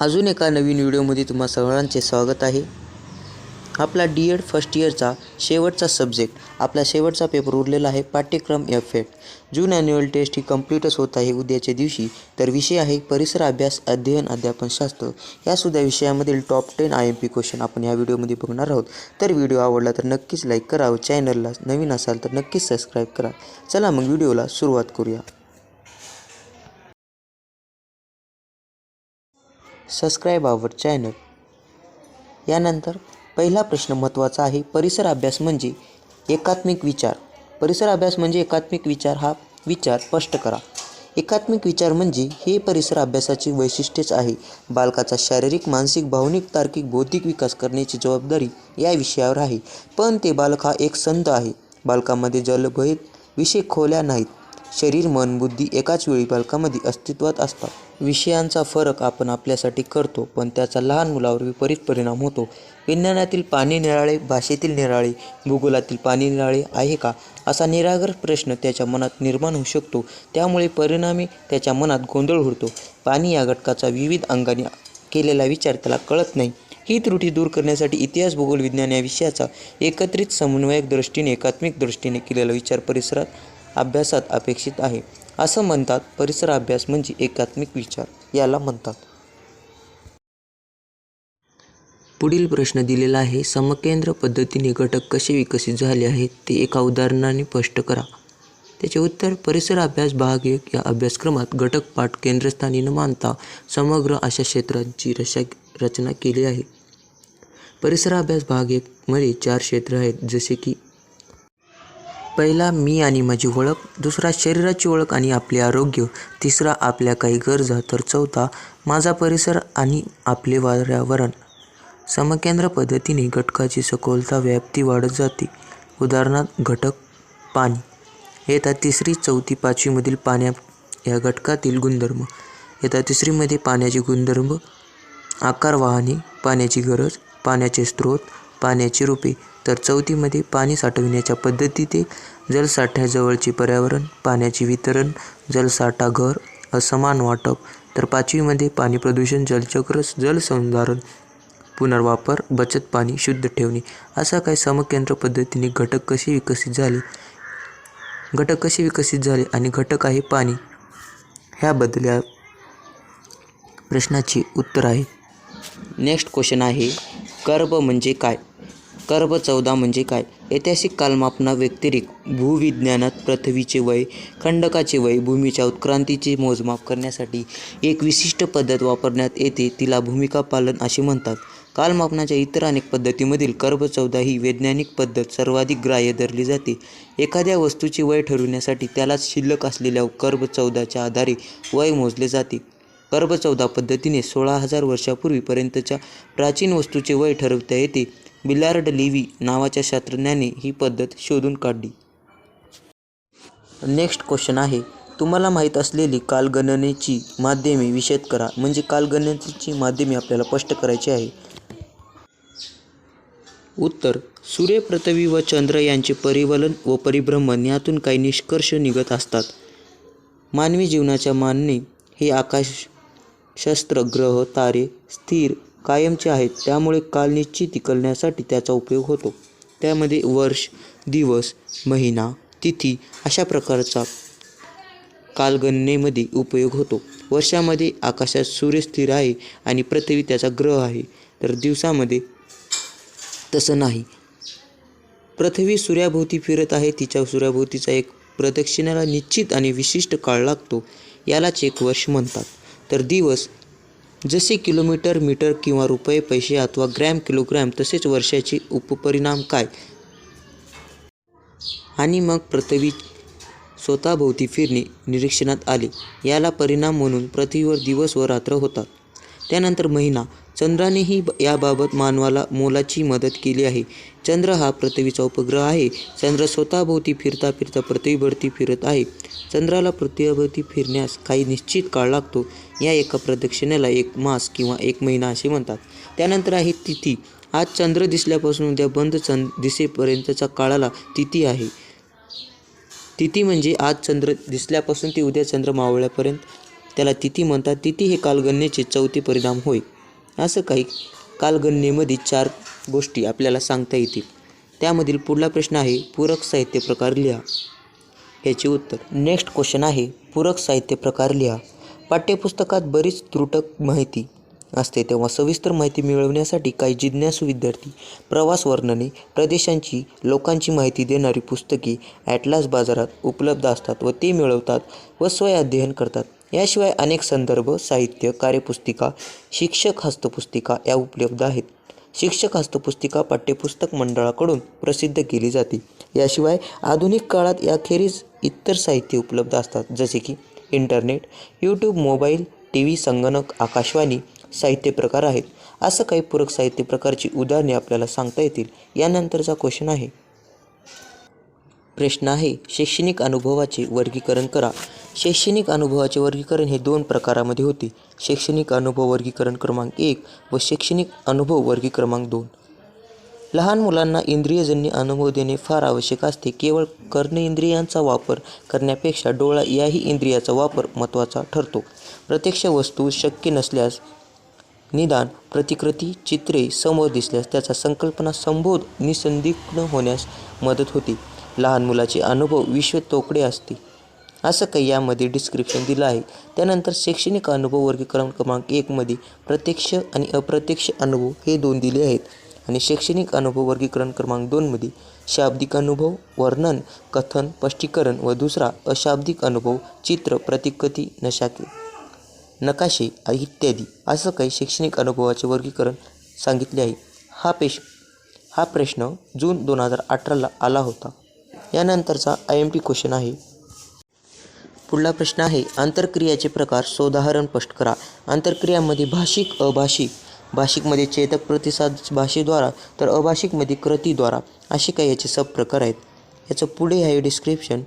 अजून एका नवीन व्हिडिओमध्ये तुम्हा सर्वांचे स्वागत आहे. आपला डी एड फर्स्ट इयरचा शेवटचा सब्जेक्ट आपला शेवटचा पेपर उरलेला आहे पाठ्यक्रम F Ed June annual test ही कम्प्लीटच होत आहे उद्याच्या दिवशी. तर विषय आहे परिसर अभ्यास अध्ययन अध्यापनशास्त्र यासुद्धा विषयामधील top ten I M P question आपण या व्हिडिओमध्ये बघणार आहोत. तर व्हिडिओ आवडला तर नक्कीच लाईक करा व चॅनलला नवीन असाल तर नक्कीच सबस्क्राईब करा. चला मग व्हिडिओला सुरुवात करूया. सबस्क्राईब आवर चॅनल यानंतर पहिला प्रश्न महत्त्वाचा आहे परिसर अभ्यास म्हणजे एकात्मिक विचार. परिसर अभ्यास म्हणजे एकात्मिक विचार हा विचार स्पष्ट करा. एकात्मिक विचार म्हणजे हे परिसर अभ्यासाचे वैशिष्ट्यच आहे. बालकाचा शारीरिक मानसिक भावनिक तार्किक बौद्धिक विकास करण्याची जबाबदारी या विषयावर आहे. पण ते बालक हा एक संत आहे. बालकामध्ये जलभयत विषय खोल्या नाहीत. शरीर मन बुद्धी एकाच वेळी बालकामध्ये अस्तित्वात असतात. विषयांचा फरक आपण आपल्यासाठी करतो पण त्याचा लहान मुलावर विपरीत परिणाम होतो. विज्ञानातील पाणी निराळे भाषेतील निराळे भूगोलातील पाणी निराळे आहे का? असा निरागर प्रश्न त्याच्या मनात निर्माण होऊ शकतो. त्यामुळे परिणामी त्याच्या मनात गोंधळ उडतो. पाणी या घटकाचा विविध अंगाने केलेला विचार त्याला कळत नाही. ही त्रुटी दूर करण्यासाठी इतिहास भूगोल विज्ञान या विषयाचा एकत्रित समन्वयक दृष्टीने एकात्मिक दृष्टीने केलेला विचार परिसरात अभ्यासात अपेक्षित आहे. असं म्हणतात परिसर अभ्यास म्हणजे एकात्मिक विचार याला म्हणतात. पुढील प्रश्न दिलेला आहे समकेंद्र पद्धतीने घटक कसे विकसित झाले आहेत ते एका उदाहरणाने स्पष्ट करा. त्याचे उत्तर परिसर अभ्यास भाग एक या अभ्यासक्रमात घटक पाठ केंद्रस्थानी न मानता समग्र अशा क्षेत्रांची रशा रचना केली आहे. परिसर अभ्यास भाग एकमध्ये चार क्षेत्र आहेत जसे की पहिला मी आणि माझी ओळख दुसरा शरीराची ओळख आणि आपले आरोग्य तिसरा आपल्या काही गरजा तर चौथा माझा परिसर आणि आपले पर्यावरण समकेंद्र पद्धतीने घटकाची सखोलता व्याप्ती वाढत जाते. उदाहरणार्थ घटक पाणी. येता तिसरी चौथी पाचवीमधील पाण्या या घटकातील गुणधर्म. येता तिसरीमध्ये पाण्याचे गुणधर्म आकार वाहने पाण्याची गरज पाण्याचे स्रोत पाण्याची रूपे. तर चौथीमध्ये पाणी साठविण्याच्या पद्धती ते जलसाठ्याजवळचे पर्यावरण पाण्याचे वितरण जलसाठा घर असमान वाटप तर पाचवीमध्ये पाणी प्रदूषण जलचक्र जलसंधारण पुनर्वापर बचत पाणी शुद्ध ठेवणे असा काही समकेंद्र पद्धतीने घटक कसे विकसित झाले? घटक कसे विकसित झाले आणि घटक आहे पाणी? ह्याबद्दल या प्रश्नाचे उत्तर आहे नेक्स्ट क्वेश्चन आहे कर्ब म्हणजे काय? कर्ब चौदा म्हणजे काय? ऐतिहासिक कालमापना व्यतिरिक्त भूविज्ञानात पृथ्वीचे वय खंडकाचे वय भूमीच्या उत्क्रांतीचे मोजमाप करण्यासाठी एक विशिष्ट पद्धत वापरण्यात येते तिला भूमिका पालन असे म्हणतात. कालमापनाच्या इतर अनेक पद्धतीमधील कर्ब चौदा ही वैज्ञानिक पद्धत सर्वाधिक ग्राह्य धरली जाते. एखाद्या वस्तूचे वय ठरविण्यासाठी त्यालाच शिल्लक असलेल्या कर्ब चौदाच्या आधारे वय मोजले जाते. कर्ब चौदा पद्धतीने सोळा हजार वर्षापूर्वीपर्यंतच्या प्राचीन वस्तूचे वय ठरवता येते. बिलार्ड लिव्ही नावाच्या शास्त्रज्ञाने ही पद्धत शोधून काढली. नेक्स्ट क्वेश्चन आहे तुम्हाला माहीत असलेली कालगणनेची माध्यमे विशद करा म्हणजे कालगणनेची माध्यमे आपल्याला स्पष्ट करायची आहे. उत्तर सूर्य पृथ्वी व चंद्र यांचे परिवलन व परिभ्रमण यातून काही निष्कर्ष निघत असतात. मानवी जीवनाच्या मानणे हे आकाश शस्त्र ग्रह तारे स्थिर कायमचे आहेत. त्यामुळे काल निश्चिती करण्यासाठी त्याचा उपयोग होतो. त्यामध्ये वर्ष दिवस महिना तिथी अशा प्रकारचा कालगणनेमध्ये उपयोग होतो. वर्षामध्ये आकाशात सूर्य स्थिर आहे आणि पृथ्वी त्याचा ग्रह आहे. तर दिवसामध्ये तसं नाही. पृथ्वी सूर्याभोवती फिरत आहे. तिच्या सूर्याभोवतीचा एक प्रदक्षिणाला निश्चित आणि विशिष्ट काळ लागतो. यालाच एक वर्ष म्हणतात. तर दिवस जसे किलोमीटर मीटर किंवा रुपये पैसे अथवा ग्रॅम किलोग्रॅम तसेच वर्षाचे उपपरिणाम काय? आणि मग पृथ्वी स्वतःभोवती फिरणे निरीक्षणात आले. याला परिणाम म्हणून पृथ्वीवर दिवस व रात्र होतात. त्यानंतर महिना चंद्रानेही याबाबत मानवाला मोलाची मदत केली आहे. चंद्र हा पृथ्वीचा उपग्रह आहे. चंद्र स्वतःभोवती फिरता फिरता पृथ्वीभरती फिरत आहे. चंद्राला पृथ्वीभोवती फिरण्यास काही निश्चित काळ लागतो. या एका प्रदक्षिणेला एक मास किंवा एक महिना असे म्हणतात. त्यानंतर आहे तिथी. आज चंद्र दिसल्यापासून उद्या बंद चंद दिसेपर्यंतच्या काळाला तिथी आहे. तिथी म्हणजे आज चंद्र दिसल्यापासून ते उद्या चंद्र मावळ्यापर्यंत. त्याला तिथी म्हणतात. तिथी हे कालगणनेचे चौथे परिणाम होय. असं काही कालगणनेमध्ये चार गोष्टी आपल्याला सांगता येतील. त्यामधील पुढला प्रश्न आहे पूरक साहित्य प्रकार लिहा. याचे उत्तर नेक्स्ट क्वेश्चन आहे पूरक साहित्य प्रकार लिहा. पाठ्यपुस्तकात बरीच त्रुटक माहिती असते तेव्हा सविस्तर माहिती मिळवण्यासाठी काही जिज्ञासू विद्यार्थी प्रवास वर्णने प्रदेशांची लोकांची माहिती देणारी पुस्तके ॲटलास बाजारात उपलब्ध असतात व ते मिळवतात व स्वय अध्ययन करतात. याशिवाय अनेक संदर्भ साहित्य कार्यपुस्तिका शिक्षक हस्तपुस्तिका या उपलब्ध आहेत. शिक्षक हस्तपुस्तिका पाठ्यपुस्तक मंडळाकडून प्रसिद्ध केली जाते. याशिवाय आधुनिक काळात याखेरीज इतर साहित्य उपलब्ध असतात जसे की internet YouTube mobile T V संगणक आकाशवाणी साहित्य प्रकार आहेत. असं काही पूरक साहित्य प्रकारची उदाहरणे आपल्याला सांगता येतील. यानंतरचा क्वेश्चन आहे. प्रश्न आहे शैक्षणिक अनुभवाचे वर्गीकरण करा. शैक्षणिक अनुभवाचे वर्गीकरण हे दोन प्रकारामध्ये होते. शैक्षणिक अनुभव वर्गीकरण क्रमांक एक व शैक्षणिक अनुभव वर्गी क्रमांक दोन. लहान मुलांना इंद्रियजन्य अनुभव देणे फार आवश्यक असते. केवळ कर्णेंद्रियांचा वापर करण्यापेक्षा डोळा याही इंद्रियाचा वापर महत्त्वाचा ठरतो. प्रत्यक्ष वस्तू शक्य नसल्यास निदान प्रतिकृती चित्रे समोर दिसल्यास त्याचा संकल्पना संबोध निसंदिग्ध होण्यास मदत होते. लहान मुलाचे अनुभव विश्व तोकडे असते. असं काही यामध्ये डिस्क्रिप्शन दिलं आहे. त्यानंतर शैक्षणिक अनुभव वर्गीकरण क्रमांक एकमध्ये प्रत्यक्ष आणि अप्रत्यक्ष अनुभव हे दोन दिले आहेत. आणि शैक्षणिक अनुभव वर्गीकरण क्रमांक दोनमध्ये शाब्दिक अनुभव वर्णन कथन स्पष्टीकरण व दुसरा अशाब्दिक अनुभव चित्र प्रतिकृती नशाके नकाशे इत्यादी. असं काही शैक्षणिक अनुभवाचे वर्गीकरण सांगितले आहे. हा पेश हा प्रश्न जून दोन हजार अठराला आला होता. यानंतरचा आय एम पी क्वेश्चन आहे. पुढला प्रश्न आहे आंतरक्रियाचे प्रकार सोदाहरण स्पष्ट करा. आंतरक्रियामध्ये भाषिक अभाषिक. भाषिकमध्ये चेतक प्रतिसाद भाषेद्वारा तर अभाषिकमध्ये कृतीद्वारा. असे काही याचे सब प्रकार आहेत. याचं पुढे आहे डिस्क्रिप्शन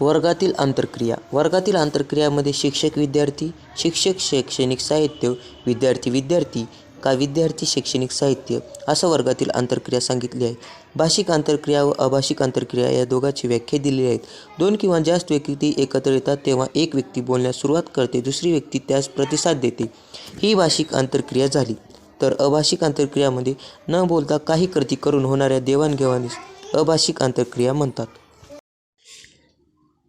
वर्गातील आंतरक्रिया. वर्गातील आंतरक्रियामध्ये शिक्षक विद्यार्थी शिक्षक शैक्षणिक साहित्य विद्यार्थी विद्यार्थी का विद्यार्थी शैक्षणिक साहित्य असं वर्गातील आंतरक्रिया सांगितली आहे. भाषिक आंतरक्रिया व अभाषिक आंतरक्रिया या दोघांची व्याख्या दिलेली आहेत. दोन किंवा जास्त व्यक्ती एकत्र येतात तेव्हा एक व्यक्ती बोलण्यास सुरुवात करते दुसरी व्यक्ती त्यास प्रतिसाद देते. ही भाषिक आंतरक्रिया झाली. तर अभाषिक आंतरक्रियामध्ये न बोलता काही कृती करून होणाऱ्या देवाणघेवाणीस अभाषिक आंतरक्रिया म्हणतात.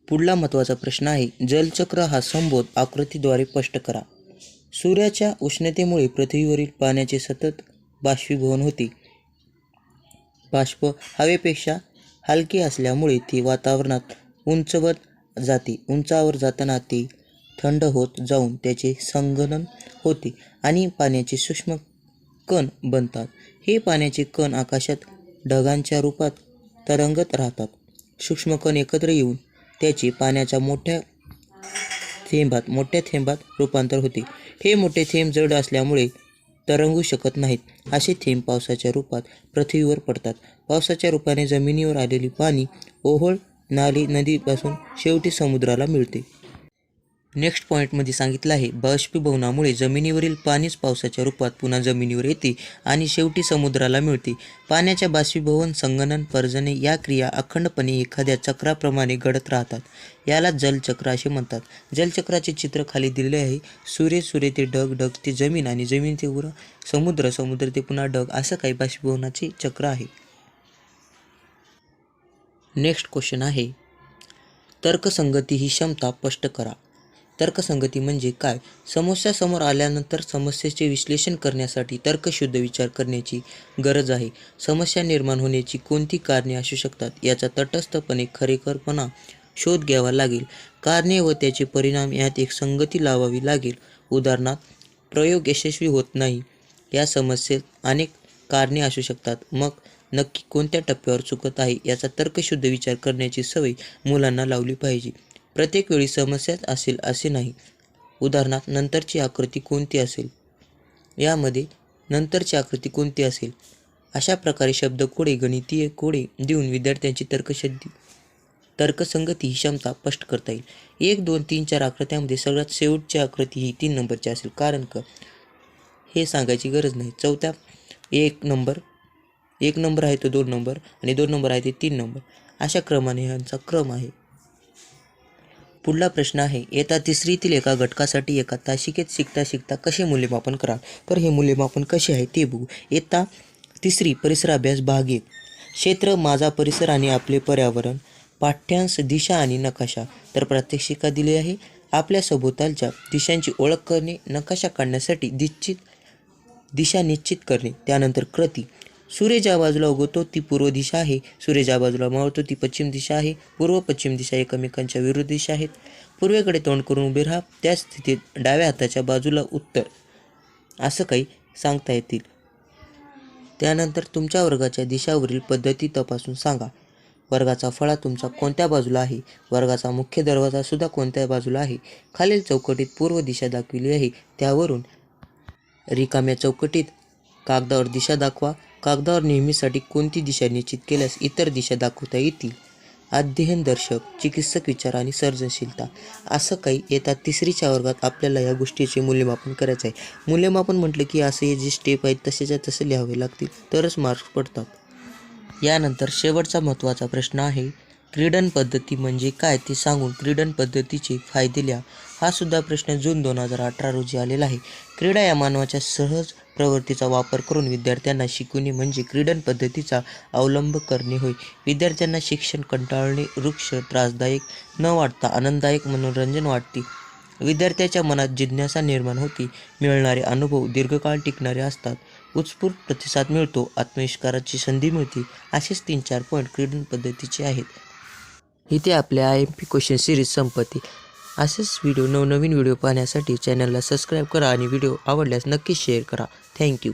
पुढला महत्त्वाचा प्रश्न आहे जलचक्र हा संबोध आकृतीद्वारे स्पष्ट करा. सूर्याच्या उष्णतेमुळे पृथ्वीवरील पाण्याचे सतत बाष्पीभवन होते. बाष्प हवेपेक्षा हलकी असल्यामुळे ती वातावरणात उंचवत जाते. उंचावर जाताना ती थंड होत जाऊन त्याचे संगणन होते आणि पाण्याचे सूक्ष्म कण बनतात. हे पाण्याचे कण आकाशात ढगांच्या रूपात तरंगत राहतात. सूक्ष्म कण एकत्र येऊन त्याचे पाण्याच्या मोठ्या थेंबात मोठ्या थेंबात रूपांतर होते. हे मोठे थेंब जड असल्यामुळे तरंगू शकत नाहीत. असे थेंब पावसाच्या रूपात पृथ्वीवर पडतात. पावसाच्या रूपाने जमिनीवर आलेली पाणी ओहोळ नाली नदीपासून शेवटी समुद्राला मिळते. नेक्स्ट पॉईंटमध्ये सांगितलं आहे बाष्पीभवनामुळे जमिनीवरील पाणीच पावसाच्या रूपात पुन्हा जमिनीवर येते आणि शेवटी समुद्राला मिळते. पाण्याच्या बाष्पीभवन संगणन पर्जने या क्रिया अखंडपणे एखाद्या चक्राप्रमाणे घडत राहतात. याला जलचक्र असे म्हणतात. जलचक्राचे चित्र खाली दिलेले आहे. सूर्य सूर्य ते ढग ढग ते जमीन आणि जमीन ते उर. समुद्र समुद्र ते पुन्हा ढग असं काही बाष्पीभवनाचे चक्र आहे. नेक्स्ट क्वेश्चन आहे. तर्कसंगती ही क्षमता स्पष्ट करा. तर्कसंगती म्हणजे काय? समस्या समोर आल्यानंतर समस्येचे विश्लेषण करण्यासाठी तर्कशुद्ध विचार करण्याची गरज आहे. समस्या निर्माण होण्याची कोणती कारणे असू शकतात? याचा तटस्थपणे खरेखरपणा शोध घ्यावा लागेल. कारणे व त्याचे परिणाम यात एक संगती लावावी लागेल. उदाहरणार्थ प्रयोग यशस्वी होत नाही. या समस्येत अनेक कारणे असू शकतात. मग नक्की कोणत्या टप्प्यावर चुकत आहे याचा तर्कशुद्ध विचार करण्याची सवय मुलांना लावली पाहिजे. प्रत्येक वेळी समस्याच असेल असे नाही. उदाहरणार्थ नंतरची आकृती कोणती असेल? यामध्ये नंतरची आकृती कोणती असेल? अशा प्रकारे शब्द कोडे गणितीय कोडे देऊन विद्यार्थ्यांची तर्कशुद्धी तर्कसंगती ही क्षमता स्पष्ट करता येईल. एक दोन तीन चार आकृत्यामध्ये सगळ्यात शेवटची आकृती ही तीन नंबरची असेल. कारण का? हे सांगायची गरज नाही. चौथ्या एक नंबर एक नंबर आहे तो दोन नंबर आणि दोन नंबर आहे ते तीन नंबर. अशा क्रमाने यांचा क्रम आहे. पुढला प्रश्न आहे येता तिसरीतील एका घटकासाठी एका तासिकेत शिकता शिकता कसे मूल्यमापन कराल? तर हे मूल्यमापन कसे आहे ते बघू. येता तिसरी परिसर अभ्यास भाग एक. क्षेत्र माझा परिसर आणि आपले पर्यावरण. पाठ्यांश दिशा आणि नकाशा. तर प्रात्यक्षिका दिली आहे. आपल्या सभोवतालच्या दिशांची ओळख करणे नकाशा काढण्यासाठी निश्चित दिशा निश्चित करणे त्यानंतर कृती. सूर्य ज्या बाजूला उगवतो ती पूर्व दिशा आहे. सूर्य ज्या बाजूला मावळतो ती पश्चिम दिशा आहे. पूर्व पश्चिम दिशा एकमेकांच्या विरुद्ध दिशा आहेत. पूर्वेकडे तोंड करून उभे राहा. त्या स्थितीत डाव्या हाताच्या बाजूला उत्तर. असं काही सांगता येतील. त्यानंतर तुमच्या वर्गाच्या दिशावरील पद्धती तपासून सांगा. वर्गाचा फळा तुमचा कोणत्या बाजूला आहे? वर्गाचा मुख्य दरवाजा सुद्धा कोणत्या बाजूला आहे? खालील चौकटीत पूर्व दिशा दाखविली आहे. त्यावरून रिकाम्या चौकटीत कागदावर दिशा दाखवा. कागदावर नेहमीसाठी कोणती दिशा निश्चित केल्यास इतर दिशा दाखवता येतील? अध्ययन दर्शक चिकित्सक विचार आणि सर्जनशीलता. असं काही येतात तिसरीच्या वर्गात आपल्याला या गोष्टीचे मूल्यमापन करायचं आहे मूल्यमापन म्हटलं की असे जे स्टेप आहेत तसेच्या तसे लिहावे लागतील. तरच मार्क्स पडतात. यानंतर शेवटचा महत्त्वाचा प्रश्न आहे क्रीडन पद्धती म्हणजे काय ते सांगून क्रीडन पद्धतीचे फायदे लिहा. हा सुद्धा प्रश्न जून दोन हजार अठरा रोजी आलेला आहे. क्रीडा या मानवाच्या सहज प्रवृत्तीचा वापर करून विद्यार्थ्यांना शिकवणे म्हणजे क्रीडन पद्धतीचा अवलंब करणे होय. विद्यार्थ्यांना शिक्षण कंटाळणे वृक्ष त्रासदायक न वाटता आनंददायक मनोरंजन वाटते. विद्यार्थ्याच्या मनात जिज्ञासा निर्माण होती. मिळणारे अनुभव दीर्घकाळ टिकणारे असतात. उत्स्फूर्त प्रतिसाद मिळतो. आत्मविष्काराची संधी मिळते. असेच तीन चार पॉईंट क्रीडन पद्धतीचे आहेत. इथे आपल्या I M P question series संपत्ती असेच व्हिडिओ नवनवीन व्हिडिओ पाहण्यासाठी चॅनलला सबस्क्राईब करा आणि व्हिडिओ आवडल्यास नक्की शेअर करा. थँक्यू